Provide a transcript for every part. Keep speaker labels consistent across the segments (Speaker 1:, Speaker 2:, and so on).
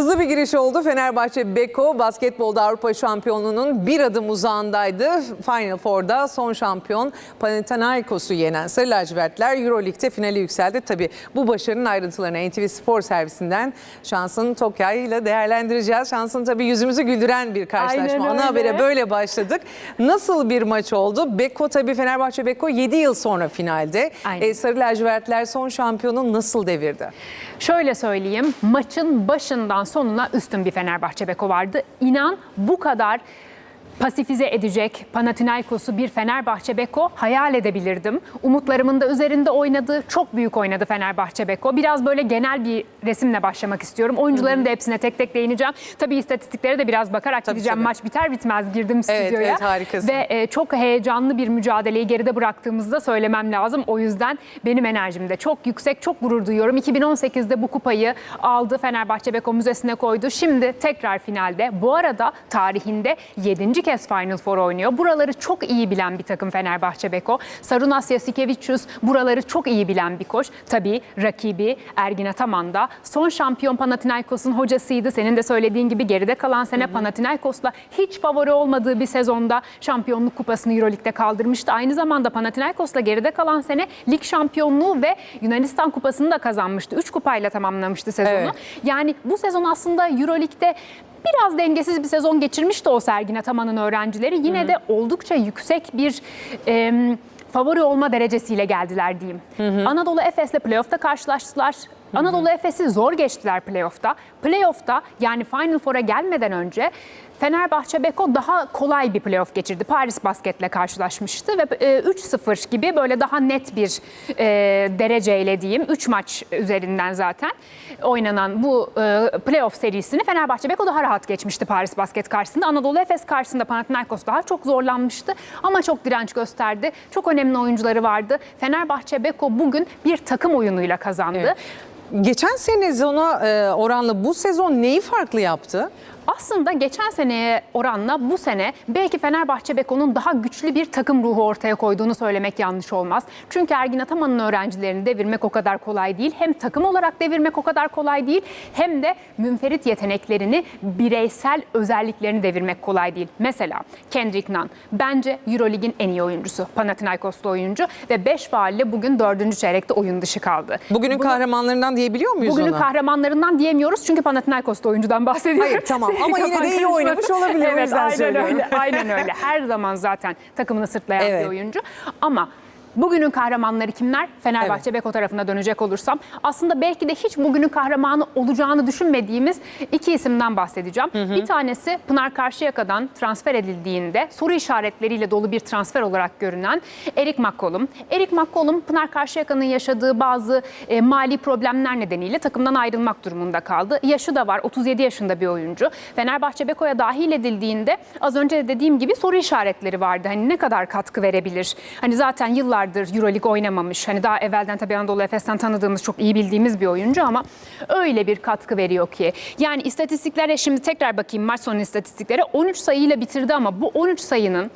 Speaker 1: Hızlı bir giriş oldu. Fenerbahçe Beko basketbolda Avrupa şampiyonluğunun bir adım uzağındaydı. Final Four'da son şampiyon Panathinaikos'u yenen Sarı Lacivertler Euroleague'de finale yükseldi. Tabii bu başarının ayrıntılarını NTV Spor Servisinden Şansın Tokyay ile değerlendireceğiz. Şansın tabii yüzümüzü güldüren bir karşılaşma. Ana habere böyle başladık. Nasıl bir maç oldu? Beko tabii Fenerbahçe Beko 7 yıl sonra finalde.
Speaker 2: Aynen.
Speaker 1: E, Sarı Lacivertler son şampiyonu nasıl devirdi?
Speaker 2: Şöyle söyleyeyim, maçın başından sonuna üstün bir Fenerbahçe Beko vardı. İnan bu kadar pasifize edecek Panathinaikos'u bir Fenerbahçe Beko hayal edebilirdim. Umutlarımın da üzerinde oynadı. Çok büyük oynadı Fenerbahçe Beko. Biraz böyle genel bir resimle başlamak istiyorum. Oyuncuların da hepsine tek tek değineceğim. Tabii istatistiklere de biraz bakarak
Speaker 1: Tabii,
Speaker 2: gideceğim.
Speaker 1: tabii.
Speaker 2: Maç biter bitmez girdim stüdyoya.
Speaker 1: evet, harikasın.
Speaker 2: Ve e, çok heyecanlı bir mücadeleyi geride bıraktığımızda söylemem lazım. O yüzden benim enerjim de çok yüksek, çok gurur duyuyorum. 2018'de bu kupayı aldı Fenerbahçe Beko Müzesi'ne koydu. Şimdi tekrar finalde. Bu arada tarihinde 7. kez Final Four oynuyor. Buraları çok iyi bilen bir takım Fenerbahçe Beko. Sarunas Yasikevicius buraları çok iyi bilen bir koç. Tabii rakibi Ergin Ataman da son şampiyon Panathinaikos'un hocasıydı. Senin de söylediğin gibi geride kalan sene Panathinaikos'la hiç favori olmadığı bir sezonda şampiyonluk kupasını Euroleague'de kaldırmıştı. Aynı zamanda Panathinaikos'la geride kalan sene lig şampiyonluğu ve Yunanistan kupasını da kazanmıştı. 3 kupayla tamamlamıştı sezonu.
Speaker 1: Evet.
Speaker 2: Yani bu sezon aslında Euroleague'de biraz dengesiz bir sezon geçirmişti o Sergin Ataman'ın öğrencileri. Yine de oldukça yüksek bir em, favori olma derecesiyle geldiler diyeyim. Anadolu Efes'le playoff'ta karşılaştılar. Anadolu Efes'i zor geçtiler playoff'ta. Playoff'ta yani Final Four'a gelmeden önce Fenerbahçe Beko daha kolay bir playoff geçirdi. Paris Basket'le karşılaşmıştı ve e, 3-0 gibi böyle daha net bir e, dereceyle diyeyim. 3 maç üzerinden zaten oynanan bu e, playoff serisini Fenerbahçe Beko daha rahat geçmişti Paris Basket karşısında. Anadolu Efes karşısında Panathinaikos daha çok zorlanmıştı ama çok direnç gösterdi. Çok önemli oyuncuları vardı. Fenerbahçe Beko bugün bir takım oyunuyla kazandı.
Speaker 1: Evet. Geçen sezona e, oranla bu sezon neyi farklı yaptı?
Speaker 2: Aslında geçen seneye oranla bu sene belki Fenerbahçe Beko'nun daha güçlü bir takım ruhu ortaya koyduğunu söylemek yanlış olmaz. Çünkü Ergin Ataman'ın öğrencilerini devirmek o kadar kolay değil. Hem takım olarak devirmek o kadar kolay değil hem de münferit yeteneklerini, bireysel özelliklerini devirmek kolay değil. Mesela Kendrick Nunn bence Eurolig'in en iyi oyuncusu. Panathinaikos'ta oyuncu ve 5 faalle bugün 4. çeyrekte oyun dışı kaldı.
Speaker 1: Bugünün
Speaker 2: Bunu-
Speaker 1: kahramanlarından diyebiliyor muyuz
Speaker 2: Bugünün
Speaker 1: ona?
Speaker 2: kahramanlarından diyemiyoruz çünkü Panathinaikos'ta oyuncudan bahsediyoruz.
Speaker 1: Hayır, tamam. Ama yine de iyi
Speaker 2: karışmasın.
Speaker 1: oynamış olabilir, o
Speaker 2: Evet,
Speaker 1: yüzden
Speaker 2: aynen
Speaker 1: söylüyorum.
Speaker 2: öyle. Aynen öyle. Her zaman zaten takımını sırtlayan
Speaker 1: Evet.
Speaker 2: bir oyuncu. Ama Bugünün kahramanları kimler? Fenerbahçe Beko tarafına dönecek olursam aslında belki de hiç bugünün kahramanı olacağını düşünmediğimiz iki isimden bahsedeceğim. Bir tanesi Pınar Karşıyaka'dan transfer edildiğinde soru işaretleriyle dolu bir transfer olarak görünen Erik McCollum. Erik McCollum Pınar Karşıyaka'nın yaşadığı bazı e, mali problemler nedeniyle takımdan ayrılmak durumunda kaldı. Yaşı da var 37 yaşında bir oyuncu. Fenerbahçe Beko'ya dahil edildiğinde az önce de dediğim gibi soru işaretleri vardı. Hani ne kadar katkı verebilir? Hani zaten yıllardır Euroleague oynamamış. Hani daha evvelden tabii Anadolu Efes'ten tanıdığımız çok iyi bildiğimiz bir oyuncu ama öyle bir katkı veriyor ki. Yani istatistiklere şimdi tekrar bakayım maç sonu istatistiklere 13 sayıyla bitirdi ama bu 13 sayının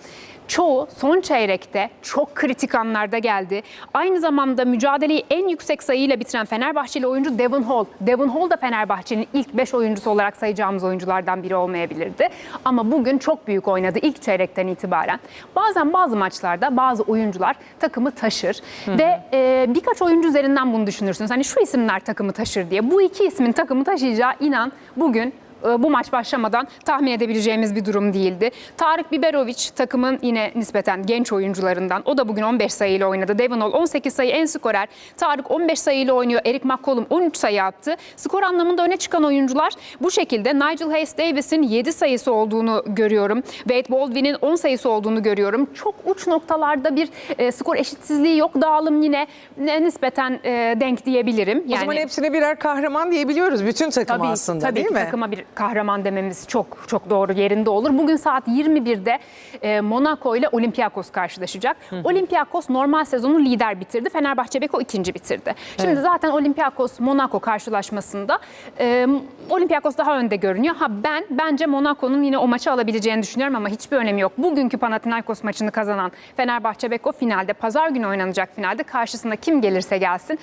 Speaker 2: çoğu son çeyrekte çok kritik anlarda geldi. Aynı zamanda mücadeleyi en yüksek sayıyla bitiren Fenerbahçeli oyuncu Devon Hall. Devon Hall da Fenerbahçe'nin ilk 5 oyuncusu olarak sayacağımız oyunculardan biri olmayabilirdi. Ama bugün çok büyük oynadı ilk çeyrekten itibaren. Bazen bazı maçlarda bazı oyuncular takımı taşır ve e, birkaç oyuncu üzerinden bunu düşünürsünüz. Hani şu isimler takımı taşır diye. Bu iki ismin takımı taşıyacağı inan bugün bu maç başlamadan tahmin edebileceğimiz bir durum değildi. Tarık Biberovic takımın yine nispeten genç oyuncularından. O da bugün 15 sayıyla oynadı. Devon Hall 18 sayı en skorer. Tarık 15 sayıyla oynuyor. Eric McCollum 13 sayı attı. Skor anlamında öne çıkan oyuncular bu şekilde. Nigel Hayes Davis'in 7 sayısı olduğunu görüyorum. Wade Baldwin'in 10 sayısı olduğunu görüyorum. Çok uç noktalarda bir e, skor eşitsizliği yok. Dağılım yine e, nispeten e, denk diyebilirim.
Speaker 1: O zaman hepsine birer kahraman diyebiliyoruz bütün takım
Speaker 2: Tabii,
Speaker 1: aslında
Speaker 2: tabii
Speaker 1: değil mi?
Speaker 2: takıma bir kahraman dememiz çok çok doğru yerinde olur. Bugün saat 21'de e, Monaco ile Olympiakos karşılaşacak. Olympiakos normal sezonu lider bitirdi. Fenerbahçe Beko ikinci bitirdi. Şimdi
Speaker 1: Evet.
Speaker 2: zaten Olympiakos Monaco karşılaşmasında e, Olympiakos daha önde görünüyor. Ha ben bence Monaco'nun yine o maçı alabileceğini düşünüyorum ama hiçbir önemi yok. Bugünkü Panathinaikos maçını kazanan Fenerbahçe Beko finalde pazar günü oynanacak finalde karşısına kim gelirse gelsin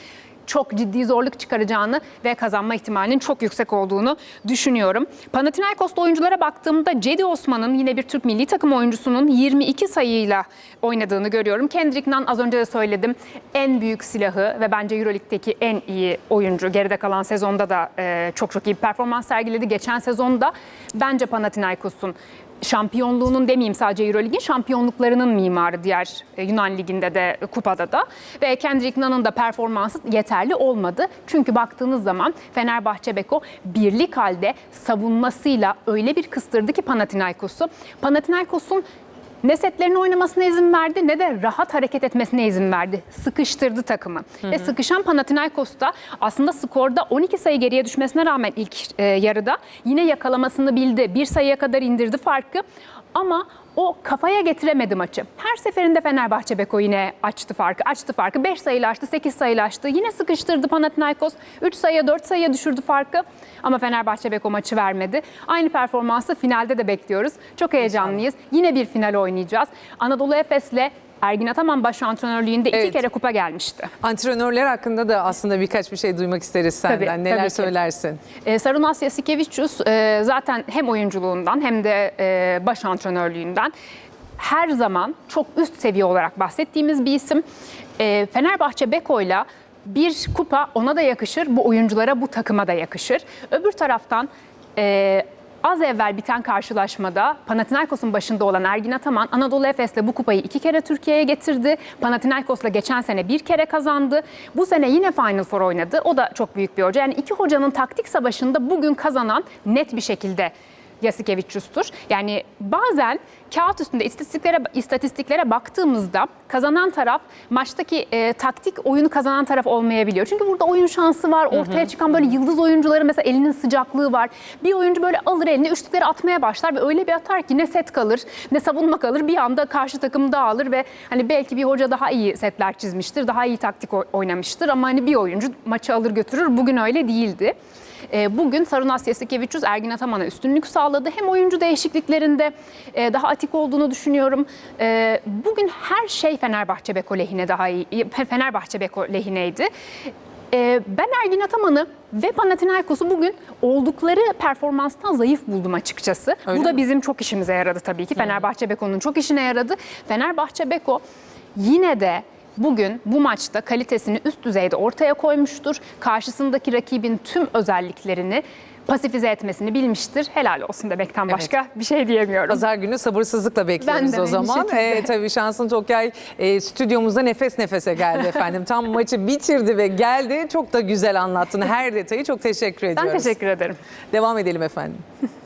Speaker 2: çok ciddi zorluk çıkaracağını ve kazanma ihtimalinin çok yüksek olduğunu düşünüyorum. Panathinaikos'ta oyunculara baktığımda Cedi Osman'ın yine bir Türk milli takım oyuncusunun 22 sayıyla oynadığını görüyorum. Kendrick Nunn az önce de söyledim en büyük silahı ve bence Euroleague'deki en iyi oyuncu. Geride kalan sezonda da e, çok çok iyi performans sergiledi. Geçen sezonda bence Panathinaikos'un şampiyonluğunun demeyeyim sadece Euroleague'in şampiyonluklarının mimarı diğer e, Yunan Ligi'nde de e, kupada da. Ve Kendrick Nunn'ın da performansı yeterli olmadı. Çünkü baktığınız zaman Fenerbahçe Beko birlik halde savunmasıyla öyle bir kıstırdı ki Panathinaikos'u. Panathinaikos'un ne setlerini oynamasına izin verdi ne de rahat hareket etmesine izin verdi. Sıkıştırdı takımı. Ve sıkışan Panathinaikos da aslında skorda 12 sayı geriye düşmesine rağmen ilk e, yarıda yine yakalamasını bildi. Bir sayıya kadar indirdi farkı. Ama o kafaya getiremedi maçı. Her seferinde Fenerbahçe Beko yine açtı farkı. Açtı farkı. 5 sayıyla açtı, 8 sayıyla açtı. Yine sıkıştırdı Panathinaikos. 3 sayıya, 4 sayıya düşürdü farkı. Ama Fenerbahçe Beko maçı vermedi. Aynı performansı finalde de bekliyoruz. Çok heyecanlıyız. Yine bir final oynayacağız. Anadolu Efes'le Ergin Ataman baş antrenörlüğünde iki
Speaker 1: Evet.
Speaker 2: kere kupa gelmişti.
Speaker 1: Antrenörler hakkında da aslında birkaç bir şey duymak isteriz senden.
Speaker 2: Tabii,
Speaker 1: Neler
Speaker 2: tabii ki.
Speaker 1: söylersin?
Speaker 2: Ee, Sarunas Yasikevicius e, zaten hem oyunculuğundan hem de e, baş antrenörlüğünden her zaman çok üst seviye olarak bahsettiğimiz bir isim. E, Fenerbahçe Beko'yla bir kupa ona da yakışır, bu oyunculara, bu takıma da yakışır. Öbür taraftan e, az evvel biten karşılaşmada Panathinaikos'un başında olan Ergin Ataman Anadolu Efes'le bu kupayı iki kere Türkiye'ye getirdi. Panathinaikos'la geçen sene bir kere kazandı. Bu sene yine Final Four oynadı. O da çok büyük bir hoca. Yani iki hocanın taktik savaşında bugün kazanan net bir şekilde Yasikevicius'tur. Yani bazen kağıt üstünde istatistiklere istatistiklere baktığımızda kazanan taraf maçtaki e, taktik oyunu kazanan taraf olmayabiliyor. Çünkü burada oyun şansı var. Ortaya çıkan böyle yıldız oyuncuları mesela elinin sıcaklığı var. Bir oyuncu böyle alır eline üçlükleri atmaya başlar ve öyle bir atar ki ne set kalır ne savunma kalır. Bir anda karşı takım dağılır ve hani belki bir hoca daha iyi setler çizmiştir. Daha iyi taktik oy- oynamıştır ama hani bir oyuncu maçı alır götürür. Bugün öyle değildi. E, Bugün Sarunas Yasikevicius Ergin Ataman'a üstünlük sağladı. Hem oyuncu değişikliklerinde e, daha atik olduğunu düşünüyorum. E, Bugün her şey Fenerbahçe Beko lehine daha iyi. Fenerbahçe Beko lehineydi. E, Ben Ergin Ataman'ı ve Panathinaikos'u bugün oldukları performanstan zayıf buldum açıkçası.
Speaker 1: Öyle
Speaker 2: Bu da
Speaker 1: mi?
Speaker 2: bizim çok işimize yaradı tabii ki. Fenerbahçe Beko'nun çok işine yaradı. Fenerbahçe Beko yine de bugün bu maçta kalitesini üst düzeyde ortaya koymuştur. Karşısındaki rakibin tüm özelliklerini pasifize etmesini bilmiştir. Helal olsun demekten başka bir şey diyemiyorum.
Speaker 1: Pazar günü sabırsızlıkla bekliyoruz o zaman. Ee, tabii Şansın Tokyay e, stüdyomuzda nefes nefese geldi efendim. Tam maçı bitirdi ve geldi. Çok da güzel anlattın her detayı. Çok teşekkür ediyoruz.
Speaker 2: Ben teşekkür ederim.
Speaker 1: Devam edelim efendim.